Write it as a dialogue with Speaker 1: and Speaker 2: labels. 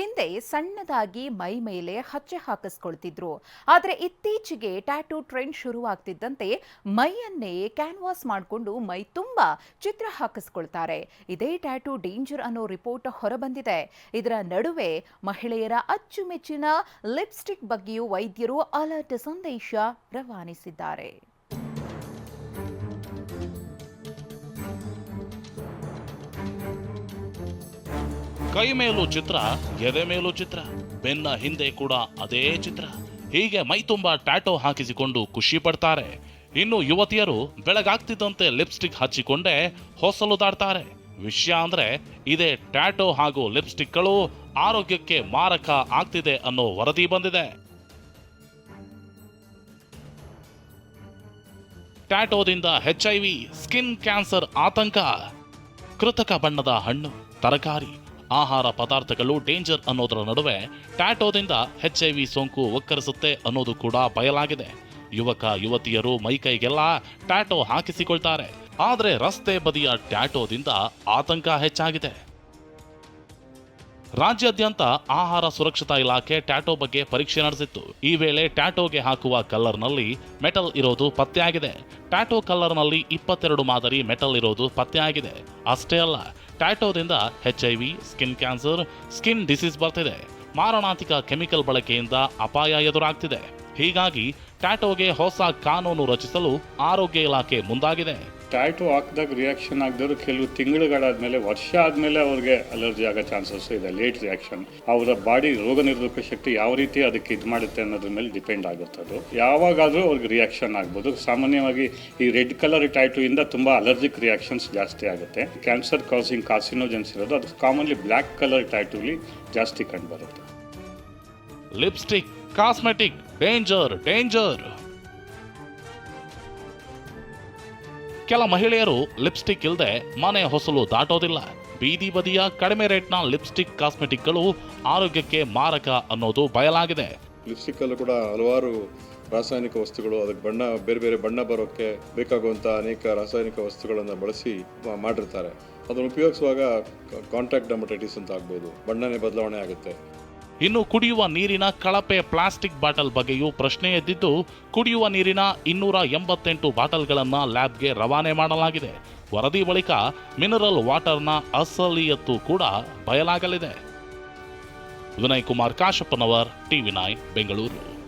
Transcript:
Speaker 1: ಹಿಂದೆ ಸಣ್ಣದಾಗಿ ಮೈ ಮೇಲೆ ಹಚ್ಚೆ ಹಾಕಿಸ್ಕೊಳ್ತಿದ್ರು. ಆದರೆ ಇತ್ತೀಚೆಗೆ ಟ್ಯಾಟೂ ಟ್ರೆಂಡ್ ಶುರುವಾಗ್ತಿದ್ದಂತೆ ಮೈಯನ್ನೇ ಕ್ಯಾನ್ವಾಸ್ ಮಾಡಿಕೊಂಡು ಮೈ ತುಂಬ ಚಿತ್ರ ಹಾಕಿಸ್ಕೊಳ್ತಾರೆ. ಇದೇ ಟ್ಯಾಟೂ ಡೇಂಜರ್ ಅನ್ನೋ ರಿಪೋರ್ಟ್ ಹೊರಬಂದಿದೆ. ಇದರ ನಡುವೆ ಮಹಿಳೆಯರ ಅಚ್ಚುಮೆಚ್ಚಿನ ಲಿಪ್ಸ್ಟಿಕ್ ಬಗ್ಗೆಯೂ ವೈದ್ಯರು ಅಲರ್ಟ್ ಸಂದೇಶ ರವಾನಿಸಿದ್ದಾರೆ.
Speaker 2: ಕೈ ಮೇಲೂ ಚಿತ್ರ, ಎದೆ ಮೇಲೂ ಚಿತ್ರ, ಬೆನ್ನ ಹಿಂದೆ ಕೂಡ ಅದೇ ಚಿತ್ರ. ಹೀಗೆ ಮೈ ತುಂಬಾ ಟ್ಯಾಟೋ ಹಾಕಿಸಿಕೊಂಡು ಖುಷಿ ಪಡ್ತಾರೆ. ಇನ್ನು ಯುವತಿಯರು ಬೆಳಗಾಗ್ತಿದ್ದಂತೆ ಲಿಪ್ಸ್ಟಿಕ್ ಹಚ್ಚಿಕೊಂಡೇ ಹೊಸಲುದಾಡ್ತಾರೆ ವಿಷಯ ಅಂದ್ರೆ, ಇದೇ ಟ್ಯಾಟೋ ಹಾಗೂ ಲಿಪ್ಸ್ಟಿಕ್ಗಳು ಆರೋಗ್ಯಕ್ಕೆ ಮಾರಕ ಆಗ್ತಿದೆ ಅನ್ನೋ ವರದಿ ಬಂದಿದೆ. ಟ್ಯಾಟೋದಿಂದ ವಿ, ಸ್ಕಿನ್ ಕ್ಯಾನ್ಸರ್ ಆತಂಕ. ಕೃತಕ ಬಣ್ಣದ ಹಣ್ಣು, ತರಕಾರಿ ಆಹಾರ ಪದಾರ್ಥಗಳು ಡೇಂಜರ್ ಅನ್ನೋದರ ನಡುವೆ ಟ್ಯಾಟೋದಿಂದ ಎಚ್ ಐ ವಿ ಸೋಂಕು ಒಕ್ಕರಿಸುತ್ತೆ ಅನ್ನೋದು ಕೂಡ ಬಯಲಾಗಿದೆ. ಯುವಕ, ಯುವತಿಯರು ಮೈಕೈಗೆಲ್ಲ ಟ್ಯಾಟೋ ಹಾಕಿಸಿಕೊಳ್ತಾರೆ. ಆದರೆ ರಸ್ತೆ ಬದಿಯ ಟ್ಯಾಟೋದಿಂದ ಆತಂಕ ಹೆಚ್ಚಾಗಿದೆ. ರಾಜ್ಯಾದ್ಯಂತ ಆಹಾರ ಸುರಕ್ಷತಾ ಇಲಾಖೆ ಟ್ಯಾಟೋ ಬಗ್ಗೆ ಪರೀಕ್ಷೆ ನಡೆಸಿತ್ತು. ಈ ವೇಳೆ ಟ್ಯಾಟೋಗೆ ಹಾಕುವ ಕಲ್ಲರ್ನಲ್ಲಿ ಮೆಟಲ್ ಇರೋದು ಪತ್ತೆಯಾಗಿದೆ ಟ್ಯಾಟೋ ಕಲ್ಲರ್ನಲ್ಲಿ ಇಪ್ಪತ್ತೆರಡು ಮಾದರಿ ಮೆಟಲ್ ಇರೋದು ಪತ್ತೆಯಾಗಿದೆ ಅಷ್ಟೇ ಅಲ್ಲ, ಟ್ಯಾಟೋದಿಂದ H I V, skin cancer, skin disease ಬರ್ತಿದೆ. ಮಾರಣಾಂತಿಕ ಕೆಮಿಕಲ್ ಬಳಕೆಯಿಂದ ಅಪಾಯ ಎದುರಾಗ್ತಿದೆ. ಹೀಗಾಗಿ ಟ್ಯಾಟೋಗೆ ಹೊಸ ಕಾನೂನು ರಚಿಸಲು ಆರೋಗ್ಯ ಇಲಾಖೆ ಮುಂದಾಗಿದೆ.
Speaker 3: ಟ್ಯಾಟು ಹಾಕಿದಾಗ ರಿಯಾಕ್ಷನ್ ಆಗದವರು ಕೆಲವು ತಿಂಗಳುಗಳಾದ್ಮೇಲೆ ವರ್ಷ ಆದಮೇಲೆ ಅವ್ರಿಗೆ ಅಲರ್ಜಿ ಆಗೋ ಚಾನ್ಸಸ್ ಇದೆ ಲೇಟ್ ರಿಯಾಕ್ಷನ್ ಅವರ ಬಾಡಿ ರೋಗ ನಿರೋಧಕ ಶಕ್ತಿ ಯಾವ ರೀತಿ ಅದಕ್ಕೆ ಇದು ಮಾಡುತ್ತೆ ಅನ್ನೋದ್ರ ಮೇಲೆ ಡಿಪೆಂಡ್ ಆಗುತ್ತೆ ಅದು. ಯಾವಾಗಾದರೂ ಅವ್ರಿಗೆ ರಿಯಾಕ್ಷನ್ ಆಗ್ಬೋದು. ಸಾಮಾನ್ಯವಾಗಿ ಈ ರೆಡ್ ಕಲರ್ ಟ್ಯಾಟು ಇಂದ ತುಂಬ ಅಲರ್ಜಿಕ್ ರಿಯಾಕ್ಷನ್ಸ್ ಜಾಸ್ತಿ ಆಗುತ್ತೆ. ಕ್ಯಾನ್ಸರ್ ಕಾಸಿಂಗ್ ಕಾರ್ಸಿನೋಜೆನ್ಸ್ ಇರೋದು ಅದು ಕಾಮನ್ಲಿ ಬ್ಲ್ಯಾಕ್ ಕಲರ್ ಟ್ಯಾಟುಲಿ ಜಾಸ್ತಿ ಕಂಡುಬರುತ್ತೆ
Speaker 2: ಲಿಪ್ಸ್ಟಿಕ್ ಕಾಸ್ಮೆಟಿಕ್ ಡೇಂಜರ್ ಡೇಂಜರ್ ಕೆಲ ಮಹಿಳೆಯರು ಲಿಪ್ಸ್ಟಿಕ್ ಇಲ್ಲದೆ ಮನೆ ಹೊಸಲು ದಾಟೋದಿಲ್ಲ. ಬೀದಿ ಬದಿಯ ಕಡಿಮೆ ರೇಟ್ನ ಲಿಪ್ಸ್ಟಿಕ್ ಕಾಸ್ಮೆಟಿಕ್ಗಳು ಆರೋಗ್ಯಕ್ಕೆ ಮಾರಕ ಅನ್ನೋದು ಬಯಲಾಗಿದೆ.
Speaker 4: ಲಿಪ್ಸ್ಟಿಕ್ಕಲ್ಲೂ ಕೂಡ ಹಲವಾರು ರಾಸಾಯನಿಕ ವಸ್ತುಗಳು, ಅದಕ್ಕೆ ಬಣ್ಣ, ಬೇರೆ ಬೇರೆ ಬಣ್ಣ ಬರೋಕ್ಕೆ ಬೇಕಾಗುವಂಥ ಅನೇಕ ರಾಸಾಯನಿಕ ವಸ್ತುಗಳನ್ನು ಬಳಸಿ ಮಾಡಿರ್ತಾರೆ. ಅದನ್ನು ಉಪಯೋಗಿಸುವಾಗ ಕಾಂಟ್ಯಾಕ್ಟ್ ಡರ್ಮಟೈಟಿಸ್ ಅಂತ ಆಗ್ಬೋದು. ಬಣ್ಣನೇ ಬದಲಾವಣೆ ಆಗುತ್ತೆ.
Speaker 2: ಇನ್ನು ಕುಡಿಯುವ ನೀರಿನ ಕಳಪೆ ಪ್ಲಾಸ್ಟಿಕ್ ಬಾಟಲ್ ಬಗ್ಗೆಯೂ ಪ್ರಶ್ನೆ ಎದ್ದಿದ್ದು, ಕುಡಿಯುವ ನೀರಿನ ಇನ್ನೂರ ಎಂಬತ್ತೆಂಟು ಬಾಟಲ್ಗಳನ್ನು ಲ್ಯಾಬ್ಗೆ ರವಾನೆ ಮಾಡಲಾಗಿದೆ. ವರದಿ ಬಳಿಕ ಮಿನರಲ್ ವಾಟರ್ನ ಅಸಲಿಯತ್ತು ಕೂಡ ಬಯಲಾಗಲಿದೆ. Vinay Kumar, Kashappanavar, TV nine, Bengaluru.